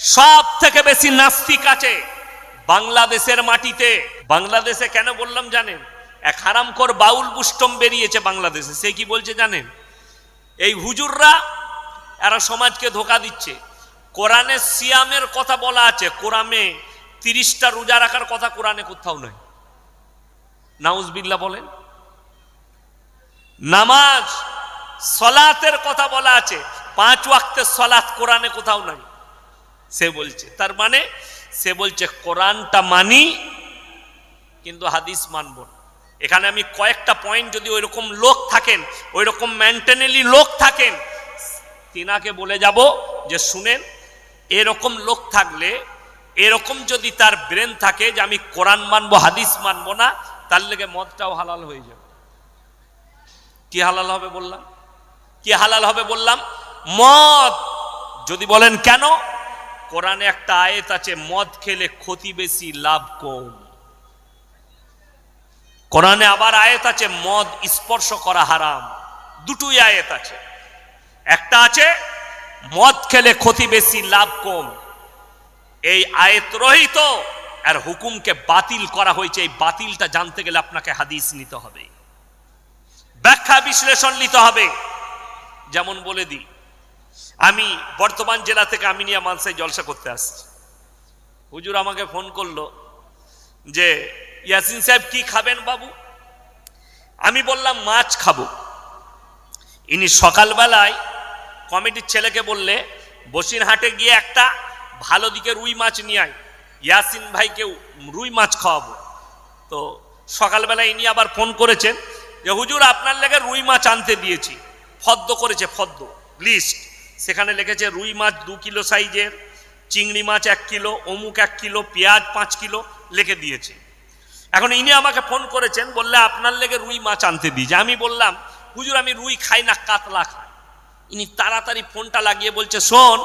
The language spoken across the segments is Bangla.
সব থেকে বেশি নাস্তিক আছে বাংলাদেশের মাটিতে। বাংলাদেশে কেন বললাম জানেন? এক হারামকর বাউল বুষ্টম বেরিয়েছে বাংলাদেশে। সে কি বলছে জানেন? এই হুজুররা, এরা সমাজকে ধোকা দিচ্ছে। কোরআনে সিয়ামের কথা বলা আছে। কোরআনে তিরিশটা রোজা রাখার কথা কোরআনে কোথাও নয় নাউজবিল্লা বলেন। নামাজ, সলাতের কথা বলা আছে। পাঁচ ওয়াক্তের সলাত কোরআনে কোথাও নাই। সে বলছে। তার মানে সে বলছে, কোরআনটা মানি, কিন্তু হাদিস মানব না। এখানে আমি কয়েকটা পয়েন্ট যদি ওই রকম লোক থাকেন ওই রকম মেন্টেনালি লোক থাকেন, তিনাকে বলে যাব যে, শুনেন, এরকম লোক থাকলে, এরকম যদি তার ব্রেন থাকে যে, আমি কোরআন মানবো, হাদিস মানবো না, তার লেগে মদটাও হালাল হয়ে যাবে। কি হালাল হবে বললাম? কি হালাল হবে বললাম? মদ, যদি বলেন কেন? কোরআনে একটা আয়েত আছে, মদ খেলে ক্ষতি বেশি, লাভ কম। কোরআনে আবার আয়েত আছে, মদ স্পর্শ করা হারাম। দুটোই আয়েত আছে। একটা আছে, মদ খেলে ক্ষতি বেশি, লাভ কম। এই আয়েত রহিত, আর হুকুমকে বাতিল করা হয়েছে। এই বাতিলটা জানতে গেলে আপনাকে হাদিস নিতে হবে। ব্যাখ্যা বিশ্লেষণ নিতে হবে। যেমন বলে দিই আমি বর্তমান জেলা থেকে আমিনিয়া মানসাই জলসা করতে আসছি। হুজুর আমাকে ফোন করল যে, ইয়াসিন সাহেব কি খাবেন বাবু? আমি বললাম, মাছ খাব। ইনি সকালবেলায় কমিটির ছেলেকে বললে, বসিরহাটে গিয়ে একটা ভালো দিকে রুই মাছ নিয়ে আয়, ইয়াসিন ভাইকে রুই মাছ খাওয়াবো। তো সকালবেলায় ইনি আবার ফোন করেছেন যে, হুজুর আপনার লেগে রুই মাছ আনতে দিয়েছি, ফদ্দ করেছে, ফদ্দ, লিস্ট। সেখানে লিখেছে রুই মাছ দু কিলো সাইজের, চিংড়ি মাছ এক কিলো, অমুক এক কিলো, পেঁয়াজ পাঁচ কিলো লিখে দিয়েছে। এখন ইনি আমাকে ফোন করেছেন, বললে আপনার লেগে রুই মাছ আনতে দিয়েছে আমি বললাম, হুজুর, আমি রুই খাই না, কাতলা খাই। ইনি তাড়াতাড়ি ফোনটা লাগিয়ে বলছে, শোন,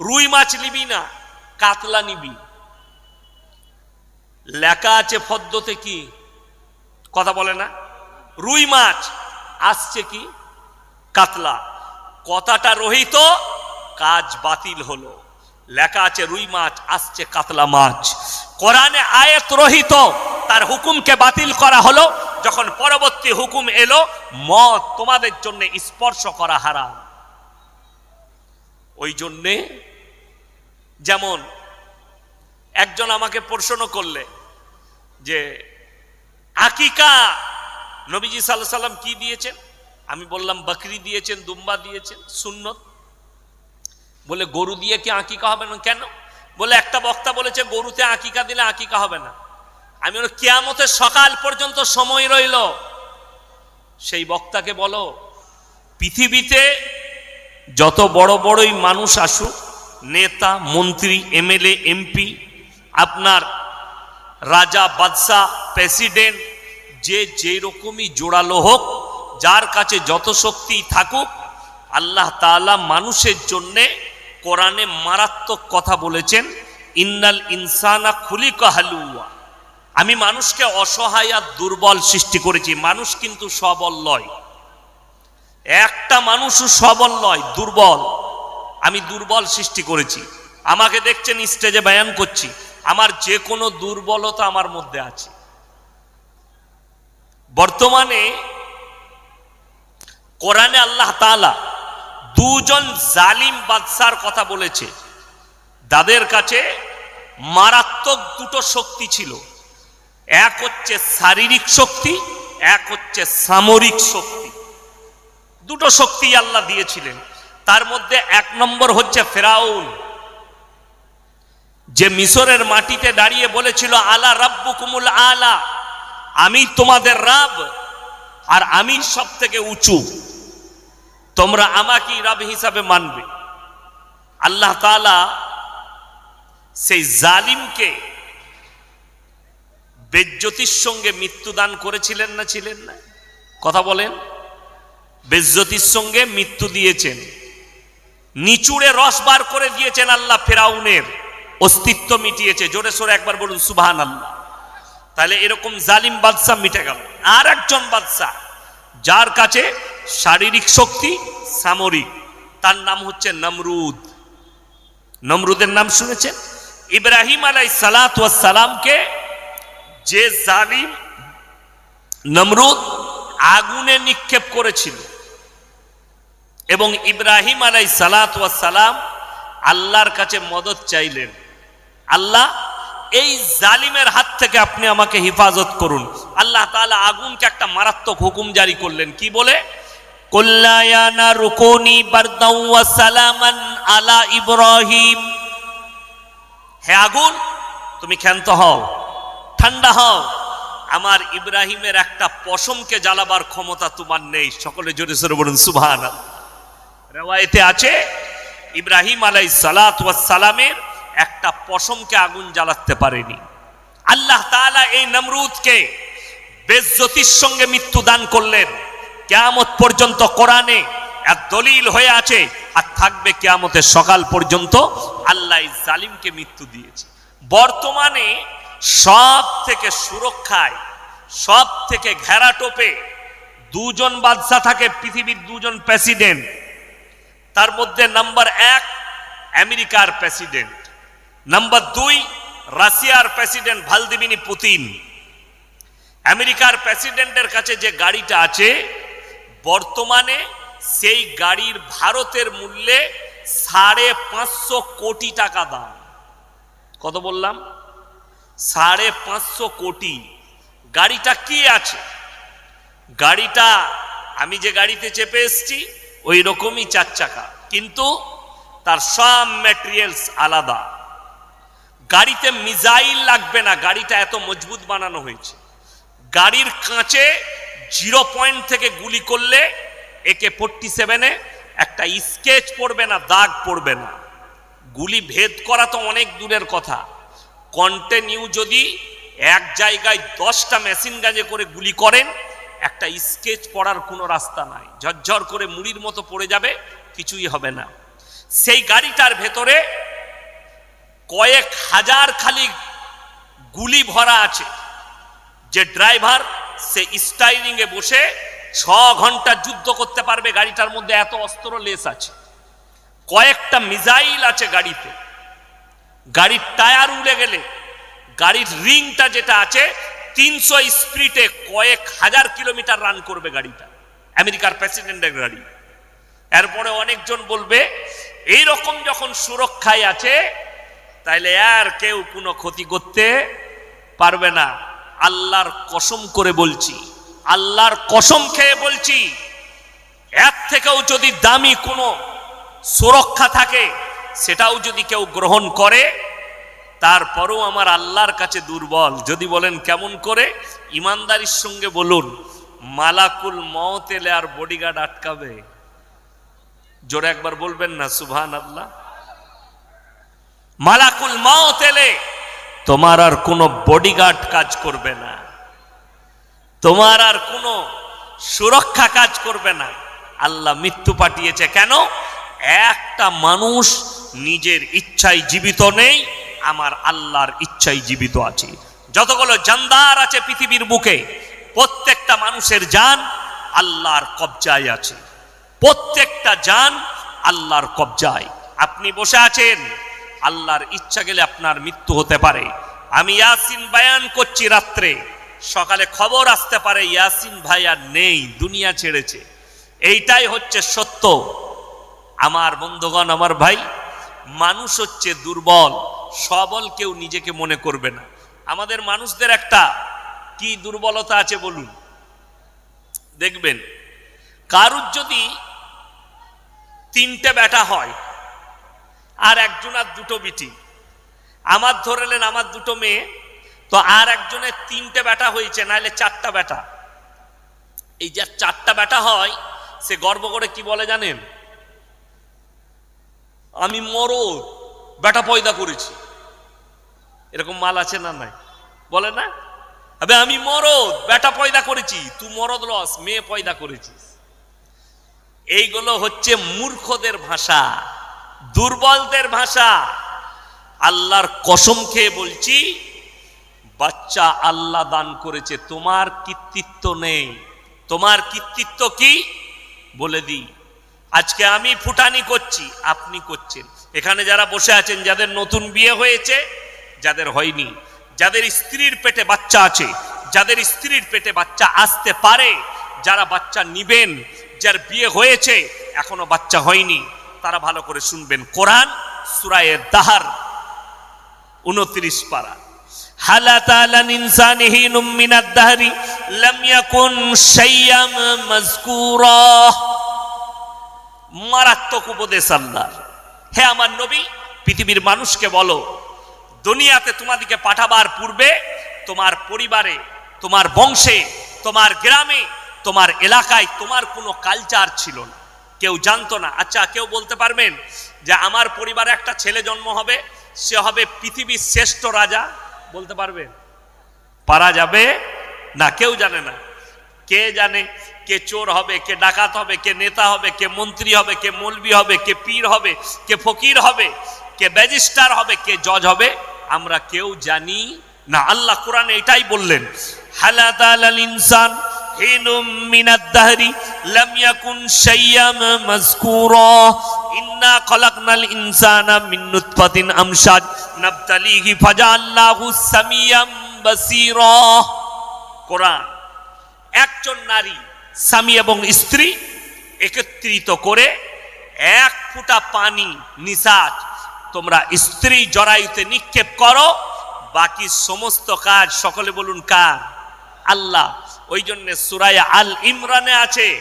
রুই মাছ নিবি না, কাতলা নিবি। লেখা আছে ফদ্দতে কি? কথা বলে না। রুই মাছ আসছে কি? কাতলা। কথাটা রহিত, কাজ বাতিল হলো। লেখা আছে, রুই মাছ, আসছে কাতলা মাছ। কোরআনে আয়াত রহিত, তার হুকুমকে বাতিল করা হলো। যখন পরবর্তী হুকুম এলো, মদ তোমাদের জন্য স্পর্শ করা হারাম। ওই জন্যে যেমন একজন আমাকে প্রশ্ন করলে যে, আকিকা নবীজি সাল্লাহ সাল্লাম কি দিয়েছেন? আমি বললাম, বকরি দিয়েছেন, দুম্বা দিয়েছেন, সুন্নত? বলে, গরু দিয়ে কি আঁকিকা হবে না? কেন? বলে, একটা বক্তা বলেছে, গরুতে আঁকিকা দিলে আঁকিকা হবে না। আমি বলি কেয়ামতের সকাল পর্যন্ত সময় রইল। সেই বক্তাকে বলো, পৃথিবীতে যত বড় বড়ই মানুষ আসুক, নেতা, মন্ত্রী, এমএলএ, এমপি, আপনার রাজা, বাদশাহ, প্রেসিডেন্ট, যে যেরকমই জোড়ালো হোক যার কাছে যত শক্তি থাকুক, আল্লাহ তাআলা মানুষের জন্যে কোরআনে মারাত্মক কথা বলেছেন, ইন্নাল ইনসানা খুলিকা হালুয়া। আমি মানুষকে অসহায় আর দুর্বল সৃষ্টি করেছি। মানুষ কিন্তু সবল নয়। একটা মানুষও সবল নয়, দুর্বল। আমি দুর্বল সৃষ্টি করেছি। আমাকে দেখছেন স্টেজে বয়ান করছি। আমার যে কোনো দুর্বলতা আমার মধ্যে আছে। বর্তমানে কোরআনে আল্লাহ তাআলা দুজন জালিম বাদশার কথা বলেছে। তাদের কাছে মারাত্মক দুটো শক্তি ছিল। এক হচ্ছে শারীরিক শক্তি, এক হচ্ছে সামরিক শক্তি। দুটো শক্তি আল্লাহ দিয়েছিলেন। তার মধ্যে এক নম্বর হচ্ছে ফেরাউন। যে মিশরের মাটিতে দাঁড়িয়ে বলেছিল, আলা রাব্বু কুমুল আলা, আমি তোমাদের রাব আর আমি সব থেকে উঁচু। তোমরা আমাকেই রাব হিসাবে মানবে। আল্লাহ তাআলা সেই জালিমকে বেজ্জতির সঙ্গে মৃত্যুদান করেছিলেন না ছিলেন না? কথা বলেন। বেজ্জতির সঙ্গে মৃত্যু দিয়েছেন। নিচুড়ে রস বার করে দিয়েছেন আল্লাহ ফেরাউনের। অস্তিত্ব মিটিয়েছে। জোরে সোরে একবার বলুন সুবহান আল্লাহ তাহলে এরকম জালিম বাদশাহ মিটে গেল। আর একজন বাদশাহ যার কাছে শারীরিক শক্তি, সামরিক, তার নাম হচ্ছে নমরুদ। নমরুদের নাম শুনেছেন? ইব্রাহিম আলাই সালাত সালামকে যে জালিম নমরুদ আগুনে নিক্ষেপ করেছিল এবং ইব্রাহিম আলাই সালাম আল্লাহর কাছে মদত চাইলেন। আল্লাহ এই জালিমের হাত থেকে আপনি আমাকে হেফাজত করুন। আল্লাহ তাআলা আগুনকে একটা মারাত্মক হুকুম জারি করলেন। কি বলে? আলা আগুন, তুমি ক্ষান্ত হও, ঠান্ডা হও। আমার ইব্রাহিমের একটা পশমকে জ্বালাবার ক্ষমতা তোমার নেই। সকলে জোরে সরে বলুন সুবহান রেওয়ায়েতে আছে ইব্রাহিম আলাই সালাত সালামের একটা পশমকে আগুন জ্বালাতে পারেনি। আল্লাহ তাআলা এই নমরুদকে বেজ্জতির সঙ্গে মৃত্যু দান করলেন। কেয়ামত পর্যন্ত কোরআনে এক দলিল হয়ে আছে, আর থাকবে কেয়ামতের সকাল পর্যন্ত আল্লাহ জালিমকে মৃত্যু দিয়েছে। বর্তমানে সব থেকে সুরক্ষায় সব থেকে ঘেরা টোপে দুজন বাদশা থাকে, পৃথিবীর দুজন প্রেসিডেন্ট। তার মধ্যে নাম্বার এক আমেরিকার প্রেসিডেন্ট। নাম্বার দুই রাশিয়ার প্রেসিডেন্ট ভালদিমিনি পুতিন আমেরিকার প্রেসিডেন্টের কাছে যে গাড়িটা আছে, বর্তমানে সেই গাড়ির ভারতের মূল্যে সাড়ে পাঁচশো কোটি টাকা দাম। কত বললাম? সাড়ে পাঁচশো কোটি। গাড়িটা কি আছে? গাড়িটা, আমি যে গাড়িতে চেপে এসছি, ওই রকমই চার চাকা কিন্তু তার সব ম্যাটেরিয়ালস আলাদা। গাড়িতে মিজাইল লাগবে না, গাড়িটা এত মজবুত বানানো হয়েছে। গাড়ির কাঁচে জিরো পয়েন্ট থেকে গুলি করলে একে ফোরটি সেভেনে একটা স্কেচ পড়বে না, দাগ পড়বে না। গুলি ভেদ করা তো অনেক দূরের কথা। কন্টিনিউ যদি এক জায়গায় দশটা মেশিন গাজে করে গুলি করেন, একটা স্কেচ পড়ার কোনো রাস্তা নাই। ঝরঝর করে মুড়ির মতো পড়ে যাবে, কিছুই হবে না। সেই গাড়িটার ভেতরে কয়েক হাজার খালি গুলি ভরা আছে। যে ড্রাইভার, সে স্টাইরিং এ বসে ছ ঘণ্টা যুদ্ধ করতে পারবে গাড়িটার মধ্যে, এত অস্ত্র লেস আছে। কয়েকটা মিজাইল আছে গাড়িতে। গাড়ির টায়ার উড়ে গেলে, গাড়ির রিংটা যেটা আছে, তিনশো স্পিডে কয়েক হাজার কিলোমিটার রান করবে গাড়িটা, আমেরিকার প্রেসিডেন্টের গাড়ি। এরপরে অনেকজন বলবে এই রকম যখন সুরক্ষায় আছে তাইলে আর কেউ কোনো ক্ষতি করতে পারবে না। আল্লাহর কসম করে বলছি, আল্লাহর কসম খেয়ে বলছি, এর থেকেও যদি দামি কোনো সুরক্ষা থাকে, সেটাও যদি কেউ গ্রহণ করে, তারপরও আমার আল্লাহর কাছে দুর্বল। যদি বলেন কেমন করে? ইমানদারির সঙ্গে বলুন, মালাকুল মত এলে আর বডিগার্ড আটকাবে। জোরে একবার বলবেন না সুভান আল্লাহ মালাকুল মত এলে তোমার আর কোনো বডিগার্ড কাজ করবে না। তোমার আর কোনো সুরক্ষা কাজ করবে না। আল্লাহ মৃত্যু পাঠিয়েছে কেন? একটা মানুষ নিজের ইচ্ছায় জীবিত নেই, আমার আল্লাহর ইচ্ছায় জীবিত আছে। যতগুলো জানদার আছে পৃথিবীর বুকে, প্রত্যেকটা মানুষের যান আল্লাহর কবজায় আছে। প্রত্যেকটা জান আল্লাহর কবজায়। আপনি বসে আছেন? আল্লাহর ইচ্ছা গেলে আপনার মৃত্যু হতে পারে। আমি ইয়াসিন বায়ান করছি রাত্রে। সকালে খবর আসতে পারে, ইয়াসিন ভাই আর নেই, দুনিয়া ছেড়েছে। এইটাই হচ্ছে সত্য। আমার বন্ধুগণ, আমার ভাই, মানুষ হচ্ছে দুর্বল, সবল কেউ নিজেকে মনে করবে না। আমাদের মানুষদের একটা কি দুর্বলতা আছে বলুন? দেখবেন, কারুর যদি তিনটে ব্যাটা হয় আর একজন আর দুটো বিটি। আমার ধরেলেন আমার দুটো মেয়ে, তো আর একজনের তিনটে ব্যাটা হয়েছে, নাহলে চারটা বেটা এই যে চারটা বেটা হয়, সে গর্ব করে কি বলে জানেন? আমি মরদ বেটা পয়দা করেছি। এরকম মাল আছে না নাই? বলে না? আবে আমি মরদ বেটা পয়দা করেছি তুই মরদ লস মেয়ে পয়দা করেছিস। এইগুলো হচ্ছে মূর্খদের ভাষা। দুর্বলদের ভাষা। আল্লাহর কসম খেয়ে বলছি, বাচ্চা আল্লাহ দান করেছে, তোমার কৃতিত্ব নেই। তোমার কৃতিত্ব কি? বলে দিই, আজকে আমি ফুটানি করছি, আপনি করছেন। এখানে যারা বসে আছেন, যাদের নতুন বিয়ে হয়েছে, যাদের হয়নি, যাদের স্ত্রীর পেটে বাচ্চা আছে, যাদের স্ত্রীর পেটে বাচ্চা আসতে পারে, যারা বাচ্চা নিবেন, যার বিয়ে হয়েছে, এখনও বাচ্চা হয়নি তারা ভালো করে শুনবেন। কোরআন সুরায়ে দাহার, উনত্রিশ পারা। মারাত্মক উপদেশ আমার নবী, পৃথিবীর মানুষকে বলো, দুনিয়াতে তোমাদিকে পাঠাবার পূর্বে তোমার পরিবারে, তোমার বংশে, তোমার গ্রামে, তোমার এলাকায় তোমার কোনো কালচার ছিল না। কেউ জানতো না। আচ্ছা কেউ বলতে পারবেন যে আমার পরিবারে একটা ছেলে জন্ম হবে, সে হবে পৃথিবীর শ্রেষ্ঠ রাজা? বলতে পারবেন? পারা যাবে? না, কেউ জানে না। কে জানে কে চোর হবে, কে ডাকাত হবে, কে নেতা হবে, কে মন্ত্রী হবে, কে মৌলবি হবে, কে পীর হবে, কে ফকির হবে, কে ব্যাজিস্টার হবে, কে জজ হবে, আমরা কেউ জানি না। আল্লাহ কোরআনে এটাই বললেন হালাত ইনসান হিনুম মিনাদ দাহরি লাম ইয়াকুন শাইয়াম মাযকুরা। ইন্না খলাকনাল ইনসানা মিন নুতফাতিন ফাজআলনাহু সামিয়াম বাসীরা। কোরআন, একজন নারী, স্বামী এবং স্ত্রী একত্রিত করে এক ফুটা পানি নিষাদ তোমরা স্ত্রী জরায়ুতে নিক্ষেপ করো, বাকি সমস্ত কাজ, সকলে বলুন কার? আল্লাহ। ওই জন্য সুরায় আল ইমরানে আছে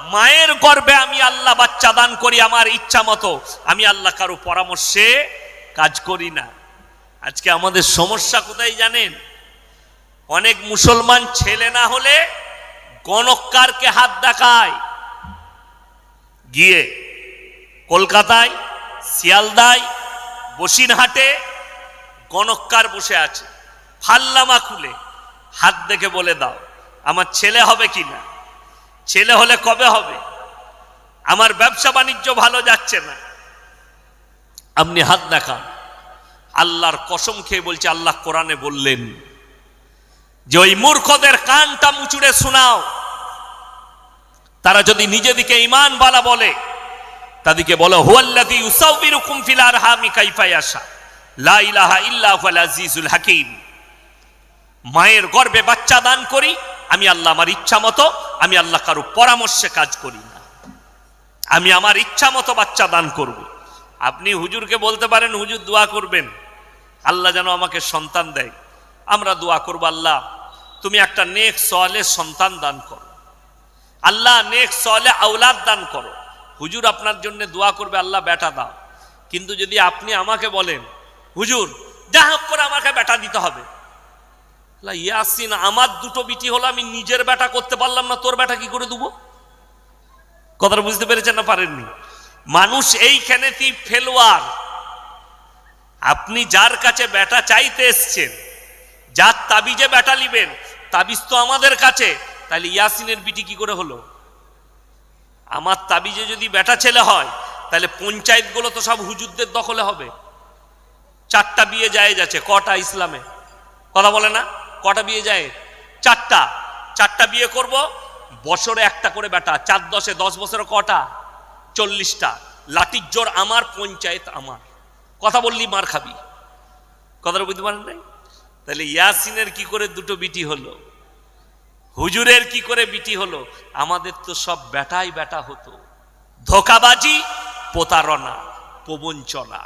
মায়ের গর্ভে আমি আল্লাহ বাচ্চা দান করি আমার ইচ্ছা মতো, আমি আল্লাহ কারও পরামর্শে কাজ করি না। আজকে আমাদের সমস্যা কোথায় জানেন? অনেক মুসলমান ছেলে না হলে গণকারকে হাত দেখায়। গিয়ে কলকাতায়, শিয়ালদায়, বসিরহাটে গণকার বসে আছে। ফাল্লামা খুলে হাত দেখে বলে দাও, আমার ছেলে হবে কি না ছেলে হলে কবে হবে? আমার ব্যবসা বাণিজ্য ভালো যাচ্ছে না। আপনি হাত দেখান। আল্লাহর কসম খেয়ে বলছে, আল্লাহ কোরআনে বললেন যে, ওই মূর্খদের কানটা মুচুড়ে শোনাও। তারা যদি নিজেদিকে ইমান বালা বলে তাদেরকে বলো ইয়াশা। লা ইলাহা হাকীম। মায়ের গর্ভে বাচ্চা দান করি, আমি আল্লাহ আমার ইচ্ছা মতো, আমি আল্লাহ কারও পরামর্শে কাজ করি না। আমি আমার ইচ্ছা মতো বাচ্চা দান করব। আপনি হুজুরকে বলতে পারেন, হুজুর, দোয়া করবেন। আল্লাহ যেন আমাকে সন্তান দেয়। আমরা দোয়া করব, আল্লাহ, তুমি একটা নেক সলে সন্তান দান করো। আল্লাহ, নেক সলে আউলাদ দান করো। হুজুর আপনার জন্য দোয়া করবে, আল্লাহ বেটা দাও। কিন্তু যদি আপনি আমাকে বলেন, হুজুর, যা হোক করে আমাকে বেটা দিতে হবে। ইয়াসিন, আমার দুটো বিটি হলো, আমি নিজের বেটা করতে পারলাম না, তোর বেটা কি করে দেবো? কথাটা বুঝতে পেরেছেন না পারেননি? মানুষ এইখানেতেই ফেলোয়ার? আপনি যার কাছে বেটা চাইতে এসছেন, যার তাবিজে বেটা নিবেন, তাবিজ তো আমাদের কাছে তাহলে ইয়াসিনের বিটি কি করে হলো? আমার তাবিজে যদি বেটা ছেলে হয়, তাহলে পঞ্চায়েতগুলো তো সব হুজুরদের দখলে হবে। চারটা বিয়ে যায় যাচ্ছে কটা ইসলামে। কথা বলে না? কটা বিয়ে যায় চারটা। চারটা বিয়ে করব, বছরে একটা করে বেটা চার দশে দশ বছরে কটা? চল্লিশটা। লাঠির জোর আমার, পঞ্চায়েত আমার। কথা বললি, মার খাবি। কথাটা বুঝতে পারেন নাই? তাহলে ইয়াসিনের কি করে দুটো বিটি হলো? হুজুরের কি করে বিটি হলো? আমাদের তো সব বেটাই বেটা হতো। ধোকাবাজি, প্রতারণা, প্রবঞ্চনা।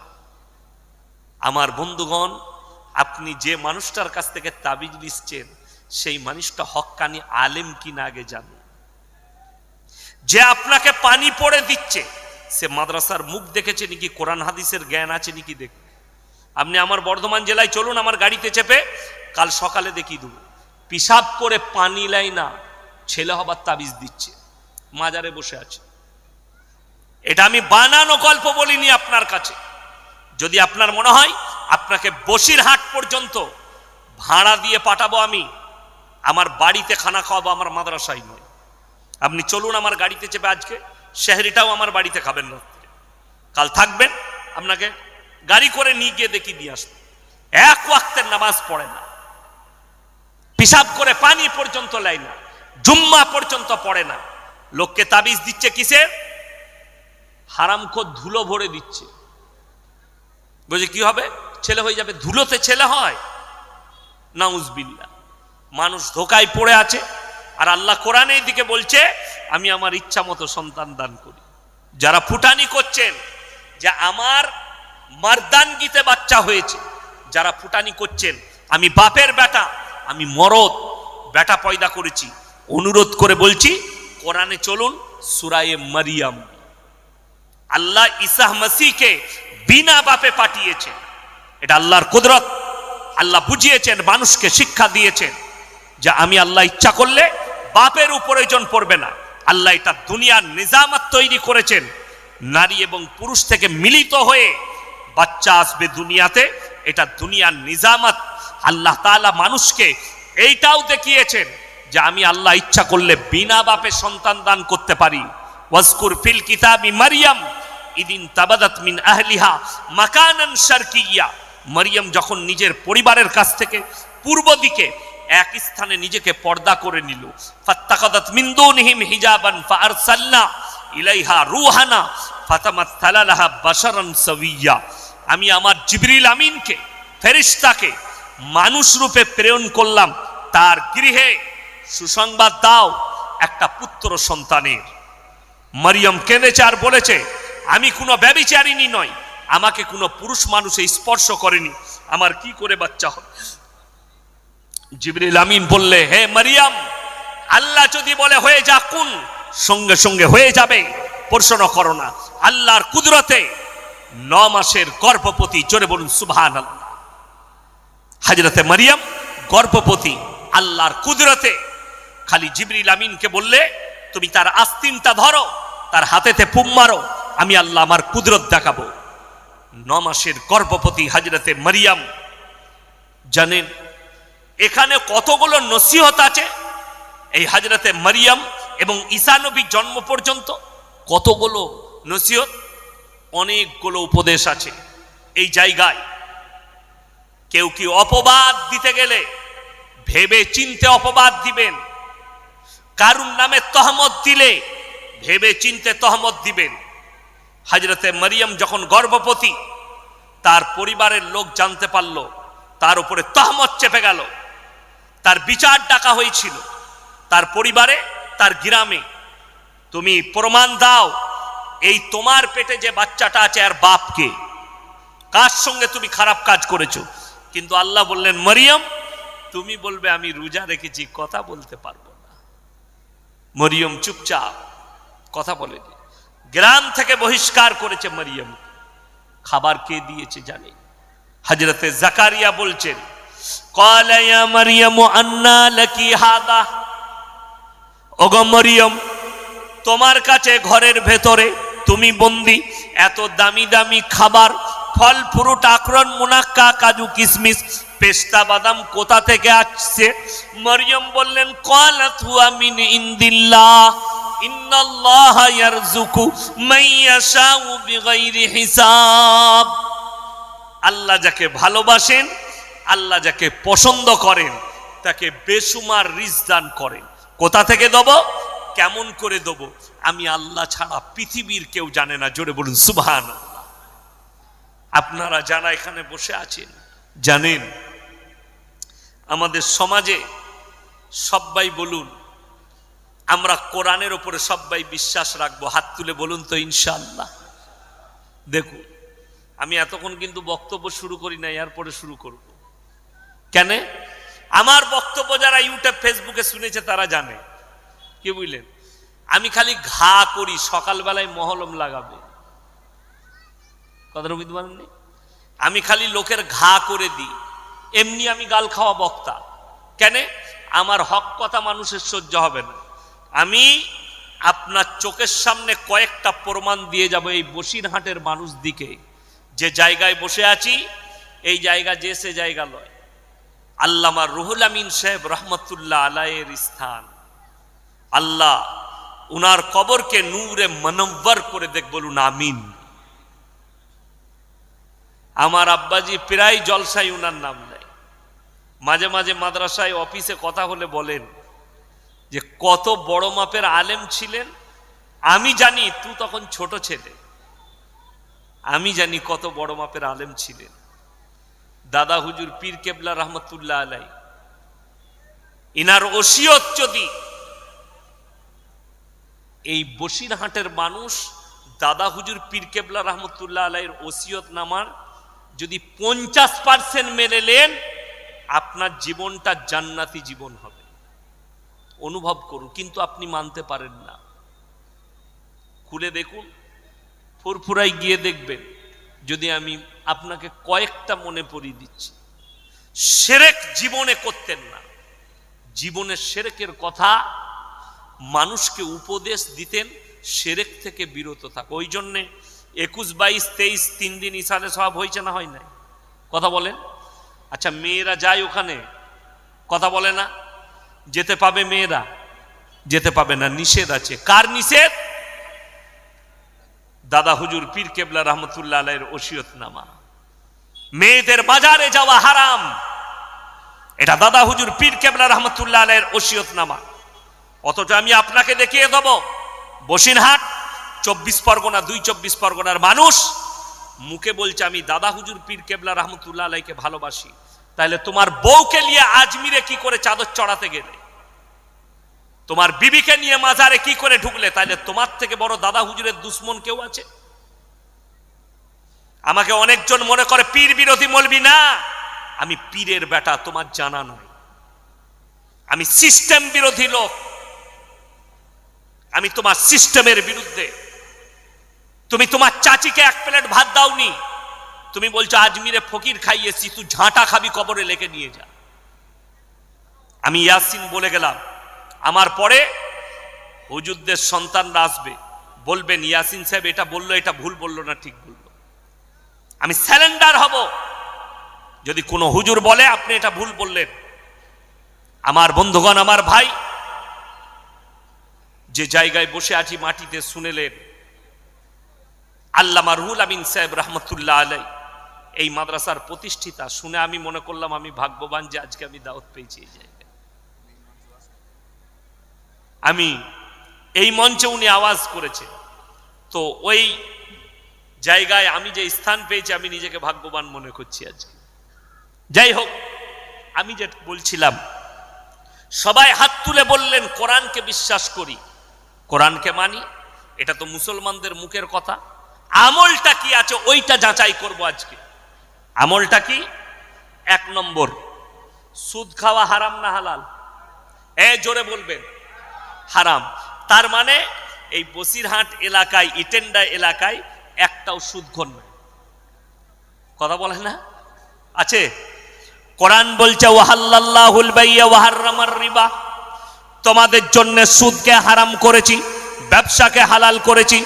আমার বন্ধুগণ, আপনি যে মানুষটার কাছ থেকে তাবিজ নিচ্ছেন, সেই মানুষটা হক্কানি আলেম কিনা আগে জানুন যে আপনাকে পানি পড়ে দিচ্ছে, সে মাদ্রাসার মুখ দেখেছে নাকি, কোরআন হাদিসের জ্ঞান আছে নাকি দেখুন আপনি আমার বর্ধমান জেলায় চলুন, আমার গাড়িতে চেপে, কাল সকালে দেখিয়ে দেবো। পিসাব করে পানি লাই না, ছেলে হবার তাবিজ দিচ্ছে, মাজারে বসে আছে। এটা আমি বানানো গল্প বলিনি আপনার কাছে। যদি আপনার মনে হয়, আপনাকে বসিরহাট পর্যন্ত ভাড়া দিয়ে পাঠাবো আমি, আমার বাড়িতে খানা খাওয়াবো আমার মাদ্রাসায় নয়। আপনি চলুন আমার গাড়িতে চেপে আজকে, শেহরিটাও আমার বাড়িতে খাবেন না কাল থাকবেন, আপনাকে গাড়ি করে নিয়ে গিয়ে দেখি দিয়ে আসব। এক ওয়াক্তের নামাজ পড়ে না। পিসাব করে পানি পর্যন্ত লেয় না, জুম্মা পর্যন্ত পড়ে না। লোককে তাবিজ দিচ্ছে কিসের হারামখোর ধুলো ভরে দিচ্ছে। বুঝে কি হবে? ছেলে হয়ে যাবে। ধুলোতে ছেলে হয়? নাউজবিল্লা মানুষ ধোকায় পড়ে আছে। আর আল্লাহ কোরআনে দিকে বলছে, আমি আমার ইচ্ছা মতো সন্তান দান করি। যারা ফুটানি করছেন, যে আমার মারদানগিতে বাচ্চা হয়েছে, যারা ফুটানি করছেন, আমি বাপের বেটা আমি মরদ, বেটা পয়দা করেছি। অনুরোধ করে বলছি, কোরআনে চলুন, সুরায়ে মারিয়াম। আল্লাহ ইসাহ মাসিকে বিনা বাপে পাঠিয়েছেন। এটা আল্লাহর কুদরত। আল্লাহ বুঝিয়েছেন, মানুষকে শিক্ষা দিয়েছেন যে আমি আল্লাহ ইচ্ছা করলে বাপের উপরেজন পড়বে না। আল্লাহ এটা দুনিয়ার নিজামাত তৈরি করেছেন। নারী এবং পুরুষ থেকে মিলিত হয়ে বাচ্চা আসবে দুনিয়াতে। এটা দুনিয়ার নিজামাত। আল্লাহ তাআলা মানুষকে এইটাও দেখিয়েছেন যে আমি আল্লাহ ইচ্ছা করলে বিনা বাপে সন্তান দান করতে পারি। ওয়াজকুর ফিল কিতাবি মারিয়াম, ইদিন তাবাদাত মিন আহলিহা মাকানান শারকিয়া। মারিয়াম যখন নিজের পরিবারের কাছ থেকে পূর্ব দিকে এক স্থানে নিজেকে পর্দা করে নিল। ফাত্তাকাদাত মিন দুনহিম হিজাবান ফাআরসালনা ইলাইহা রুহানা ফাতামাত্তালা লাহা বাশারান সাবিয়্যা আমি আমার জিবরিল আমিনকে, ফেরেশতাকে মানুষ রূপে প্রেরণ করলাম, তার গৃহে সুসংবাদ দাও একটা পুত্র সন্তানের। মারিয়াম কেঁদেছে আর বলেছে, আমি কোনো ব্যবিচারিণী নয় আমাকে কোনো পুরুষ মানুষে স্পর্শ করেনি, আমার কি করে বাচ্চা হয় জিবরিল আমিন বললে, হে মারিয়াম, আল্লাহ যদি বলে হয়ে যা কোন সঙ্গে সঙ্গে হয়ে যাবে, প্রশ্ন করো না। আল্লাহর কুদরতে ন মাসের গর্ভবতী জোরে বলুন সুবহান আল্লাহ হাজরতে মারিয়াম গর্ভপতি আল্লাহর কুদরতে। খালি জিবরিল আমিনকে বললে, তুমি তার আস্তিনটা ধরো, তার হাতেতে পুম মারো, আমি আল্লাহ আমার কুদরত দেখাবো। ন মাসের গর্ভপতি হাজরতে মারিয়াম জানেন, এখানে কতগুলো নসিহত আছে? এই হাজরতে মারিয়াম এবং ঈসা নবীর জন্ম পর্যন্ত কতগুলো নসিহত? অনেকগুলো উপদেশ আছে। এই জায়গায় কেউ কি অপবাদ দিতে গেলে ভেবে চিনতে অপবাদ দিবেন? কারুর নামে তহমত দিলে ভেবে চিনতে তহমত দিবেন? হাজরতে মারিয়াম যখন গর্ভবতী, তার পরিবারের লোক জানতে পারল, তার উপরে তহমত চেপে গেল। তার বিচার ডাকা হয়েছিল। তার পরিবারে, তার গ্রামে, তুমি প্রমাণ দাও, এই তোমার পেটে যে বাচ্চাটা আছে আর বাপকে, কার সঙ্গে তুমি খারাপ কাজ করেছ? কিন্তু আল্লাহ বললেন, মরিয়ম, তুমি বলবে, আমি রোজা রেখেছি, কথা বলতে পারব না। মরিয়ম চুপচাপ কথা বলেনি। গ্রাম থেকে বহিষ্কার করেছে মরিয়ম। খাবার কে দিয়েছে জানি? হাজরতে জাকারিয়া বলছেন তোমার কাছে ঘরের ভেতরে তুমি বন্দি, এত দামি দামি খাবার ফল ফ্রুট আকরণ মুনাক্কা, কাজু কিশমিশ পেস্তা, বাদাম কোথা থেকে আসছে? মরিয়ম বললেন, কালাত হুয়া মিন ইন্দিল্লাহ, ইন্নাল্লাহ মান ইয়াশাউ বিগাইরি হিসাব। আল্লাহ যাকে ভালোবাসেন, আল্লাহ যাকে পছন্দ করেন, তাকে বেসুমার রিজ দান করেন। কোথা থেকে দেব? কেমন করে দেব? আমি আল্লাহ ছাড়া পৃথিবীর কেউ জানে না। জোরে বলুন সুবহান আপনারা যারা এখানে বসে আছেন, জানেন, আমাদের সমাজে সবাই বলুন, আমরা কোরআনের ওপরে সবাই বিশ্বাস রাখব। হাত তুলে বলুন তো ইনশাল্লাহ দেখুন, আমি এতক্ষণ কিন্তু বক্তব্য শুরু করি না, এরপরে শুরু করব। কেন? আমার বক্তব্য যারা ইউটিউব, ফেসবুকে শুনেছে তারা জানে। কি বুঝলেন? আমি খালি ঘা করি, সকালবেলায় মহলম লাগাবে। কথাটা বুঝতে পারেননি আমি খালি লোকের ঘা করে দিই। এমনি আমি গাল খাওয়া বক্তা। কেন? আমার হক কথা মানুষের সহ্য হবে না। আমি আপনার চোখের সামনে কয়েকটা প্রমাণ দিয়ে যাব এই বসিরহাটের মানুষ দিকে। যে জায়গায় বসে আছি, এই জায়গা যে সে জায়গা লয়। আল্লামা রুহুল আমিন সাহেব রহমতুল্লাহ আলায়ের স্থান। আল্লাহ, উনার কবরকে নূরে মনব্বর করে দেখ বলুন, আমিন। আমার আব্বাজি প্রায় জলসাই উনার নাম নেয়। মাঝে মাঝে মাদ্রাসায় অফিসে কথা হলে বলেন যে, কত বড় মাপের আলেম ছিলেন? আমি জানি, তু তখন ছোট ছেলে। আমি জানি কত বড় মাপের আলেম ছিলেন। দাদা হুজুর পীর কেবলা রহমতুল্লাহ আলাই, ইনার ওসিয়ত যদি এই বসিরহাটের মানুষ, দাদা হুজুর পীর কেবলা রহমতুল্লাহ আলাইয়ের ওসিয়ত নামার যদি পঞ্চাশ পার্সেন্ট মেনে নেন, আপনার জীবনটা জান্নাতি জীবন হবে। অনুভব করুন, কিন্তু আপনি মানতে পারেন না। খুলে দেখুন ফুরফুরাই গিয়ে দেখবেন, যদি আমি আপনাকে কয়েকটা মনে পড়িয়ে দিচ্ছি। সেরেক জীবনে করতেন না। জীবনে সেরেকের কথা মানুষকে উপদেশ দিতেন, সেরেক থেকে বিরত থাক। ওই জন্যে একুশ, বাইশ, তেইশ, তিন দিন ইসালে সব হয়েছে না হয় নাই? কথা বলেন। আচ্ছা মেয়েরা যায় ওখানে? কথা বলে না? যেতে পাবে মেয়েরা? যেতে পাবে না, নিষেধ আছে। কার নিষেধ? দাদা হুজুর পীর কেবলা রহমতুল্লাহ আলাইয়ের ওসিয়ত নামা মেয়েদের বাজারে যাওয়া হারাম। এটা দাদা হুজুর পীর কেবলা রহমতুল্লাহ আলাইয়ের ওসিয়ত নামা অথচ আমি আপনাকে দেখিয়ে দেব। বসিরহাট চব্বিশ পরগনা, দুই চব্বিশ পরগনার মানুষ মুখে বলছে, আমি দাদা হুজুর পীর কেবলা রহমতুল্লাহ আলাইকে ভালোবাসি। তাহলে তোমার বউকে নিয়ে আজমিরে কি করে চাদর চড়াতে গেলে? তোমার বিবিকে নিয়ে মাজারে কি করে ঢুকলে? তাহলে তোমার থেকে বড় দাদা হুজুরের দুশ্মন কেউ আছে? আমাকে অনেকজন মনে করে, পীর বিরোধী মলবি না। আমি পীরের বেটা, তোমার জানা নয়। আমি সিস্টেম বিরোধী লোক। আমি তোমার সিস্টেমের বিরুদ্ধে তুমি তোমার চাচিকে এক প্লেট ভাত দাওনি। তুমি বলছো আজমিরে ফকির খাইয়েছি তুই ঝাঁটা খাবি, কবরে লেগে নিয়ে যা। আমি ইয়াসিন বলে গেলাম, আমার পরে হুজুরদের সন্তানরা আসবে। বলবেন, ইয়াসিন সাহেব এটা বলল, এটা ভুল বলল না, ঠিক বলল। আমি স্যালেন্ডার হব। যদি কোনো হুজুর বলে, আপনি এটা ভুল বললেন। আমার বন্ধুগণ, আমার ভাই, যে জায়গায় বসে আছি মাটিতে শুনেলেন আল্লামা রুহুল আমিন সাহেব রহমতুল্লাহ আলাই এই মাদ্রাসার প্রতিষ্ঠিতা, শুনে আমি মনে করলাম আমি ভাগ্যবান যে আজকে আমি দাওয়াত পেয়েছি এই জায়গায়। আমি এই মঞ্চে উনি আওয়াজ করেছে তো ওই জায়গায় আমি যে স্থান পেয়েছি, আমি নিজেকে ভাগ্যবান মনে করছি আজকে। যাই হোক, আমি যে বলছিলাম, সবাই হাত তুলে বললেন, কোরআনকে বিশ্বাস করি। কোরআনকে মানি, এটা তো মুসলমানদের মুখের কথা। আমলটা কি আছে ওইটা যাচাই করব আজকে। আমলটা কি? এক নম্বর, সুদ খাওয়া হারাম না হালাল? এ জোরে বলবেন, হারাম। তার মানে এই বসিরহাট এলাকায়, ইটেন্ডা এলাকায় একটাও সুদঘর নাই। কথা বলে না? আছে? কোরআন বলছে ওয়াহাল্লাহুল বাইয়া ওয়াহাররামার রিবা। তোমাদের জন্য সুদকে হারাম করেছি, ব্যবসাকে হালাল করেছি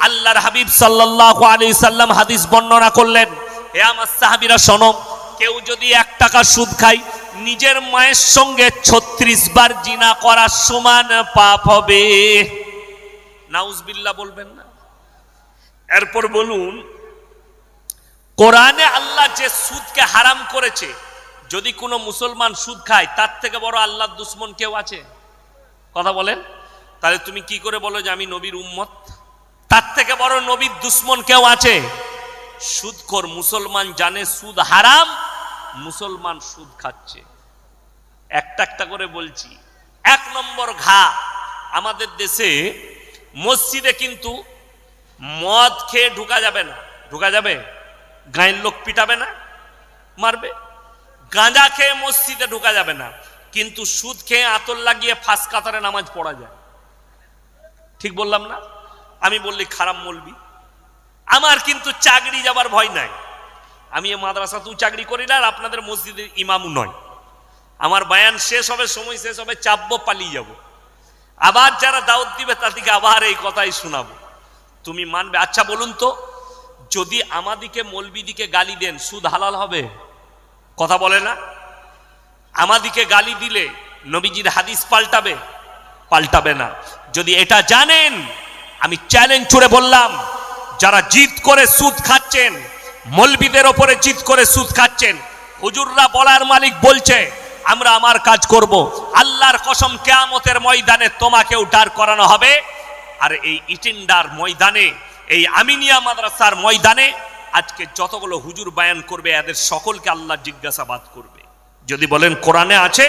আল্লাহর হাবিব সাল্লাল্লাহু আলাইহি সাল্লাম হাদিস বর্ণনা করলেন, হে আমার সাহাবীরা, শোনো, কেউ যদি এক টাকা সুদ খায়, নিজের মায়ের সঙ্গে ছত্রিশ বার জিনা করার সমান পাপ হবে। নাউজবিল্লাহ বলবেন না। এরপর বলুন, কোরআনে আল্লাহ যে সুদকে হারাম করেছে, যদি কোনো মুসলমান সুদ খায়, তার থেকে বড় আল্লাহর দুশ্মন কেউ আছে? কথা বলেন। তাহলে তুমি কি করে বলো যে আমি নবীর উম্মত? তার থেকে বড় নবীর দুশ্মন কেউ আছে? সুদখোর মুসলমান জানে সুদ হারাম, মুসলমান সুদ খাচ্ছে। একটা একটা করে বলছি। এক নম্বর ঘা আমাদের দেশে মসজিদে কিন্তু মদ খেয়ে ঢুকা যাবে না। ঢুকা যাবে? গাঁয়ের লোক পিটাবে না, মারবে। গাঁজা খেয়ে মসজিদে ঢুকা যাবে না। কিন্তু সুদ খেয়ে আতর লাগিয়ে ফাঁস কাতারে নামাজ পড়া যায়। ঠিক বললাম না? আমি বললি, খারাপ বলবি? আমার কিন্তু চাকরি যাবার ভয় নাই। আমি এ মাদ্রাসাতেও চাকরি করি না আর আপনাদের মসজিদের ইমামও নয়। আমার বায়ান শেষ হবে, সময় শেষ হবে, চাপবো, পালিয়ে যাব। আবার যারা দাওয়াত দিবে তাদেরকে আবার এই কথাই শোনাবো। তুমি মানবে? আচ্ছা বলুন তো, যদি আমাদিকে, মলবিদিকে গালি দেন, সুদ হালাল হবে? কথা বলে না? আমাদিকে গালি দিলে নবীজির হাদিস পাল্টাবে? পাল্টাবে না। যদি এটা জানেন আমি চ্যালেঞ্জ ছুড়ে বললাম, যারা জিত করে সুদ খাচ্ছেন, মলবিদের ওপরে জিত করে সুদ খাচ্ছেন, হুজুররা বলার মালিক বলছে, আমরা আমার কাজ করব। আল্লাহর কসম কেয়ামতের ময়দানে তোমাকেও ডার করানো হবে। আর এই ইটিন্ডার ময়দানে, এই আমিনিয়া মাদ্রাসার ময়দানে আজকে যতগুলো হুজুর বায়ান করবে, এদের সকলকে আল্লাহ জিজ্ঞাসাবাদ করবে। যদি বলেন কোরআনে আছে